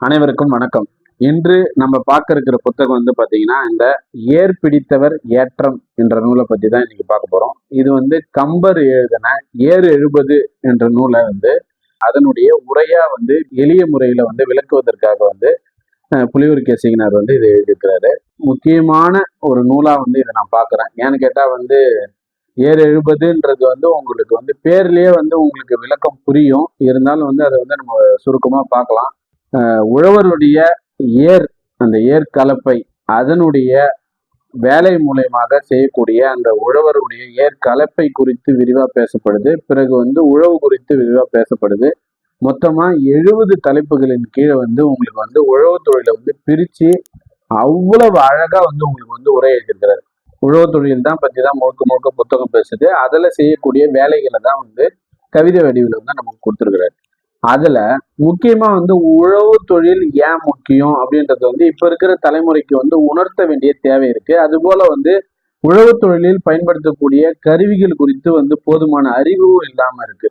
அனைவருக்கும் வணக்கம். இன்று நம்ம பார்க்க இருக்கிற புத்தகம் வந்து பார்த்தீங்கன்னா இந்த ஏர் பிடித்தவர் ஏற்றம் என்ற நூலை பற்றி தான் இன்னைக்கு பார்க்க போறோம். இது வந்து கம்பர் எழுதின ஏர் எழுபது என்ற நூலை வந்து அதனுடைய உரையா வந்து எளிய முறையில வந்து விளக்குவதற்காக வந்து அஹ், புலியூர் கேசிகனார் வந்து இதை எழுதியிருக்கிறாரு. முக்கியமான ஒரு நூலா வந்து இதை நான் பார்க்குறேன். ஏன்னு கேட்டால் வந்து ஏர் எழுபதுன்றது வந்து உங்களுக்கு வந்து பேர்லயே வந்து உங்களுக்கு விளக்கம் புரியும். இருந்தாலும் வந்து அதை வந்து நம்ம சுருக்கமாக பார்க்கலாம். உழவருடைய ஏர் அந்த ஏர் கலப்பை அதனுடைய வேலை மூலயமாக செய்யக்கூடிய அந்த உழவருடைய ஏர் கலப்பை குறித்து விரிவாக பேசப்படுது. பிறகு வந்து உழவு குறித்து விரிவாக பேசப்படுது. மொத்தமாக எழுபது தலைப்புகளின் கீழே வந்து உங்களுக்கு வந்து உழவு தொழிலை வந்து பிரித்து அவ்வளவு அழகாக வந்து உங்களுக்கு வந்து உரை எழுதியிருக்கிறாரு உழவு தொழில் தான் பற்றி தான் முழுக்க முழுக்க புத்தகம் பேசுது. அதில் செய்யக்கூடிய வேலைகளை தான் வந்து கவிதை வடிவில் வந்து நமக்கு கொடுத்துருக்குறாரு. அதுல முக்கியமா வந்து உழவு தொழில் ஏன் முக்கியம் அப்படின்றது வந்து இப்ப இருக்கிற தலைமுறைக்கு வந்து உணர்த்த வேண்டிய தேவை இருக்கு. அது போல வந்து உழவு தொழிலில் பயன்படுத்தக்கூடிய கருவிகள் குறித்து வந்து போதுமான அறிவும் இல்லாம இருக்கு.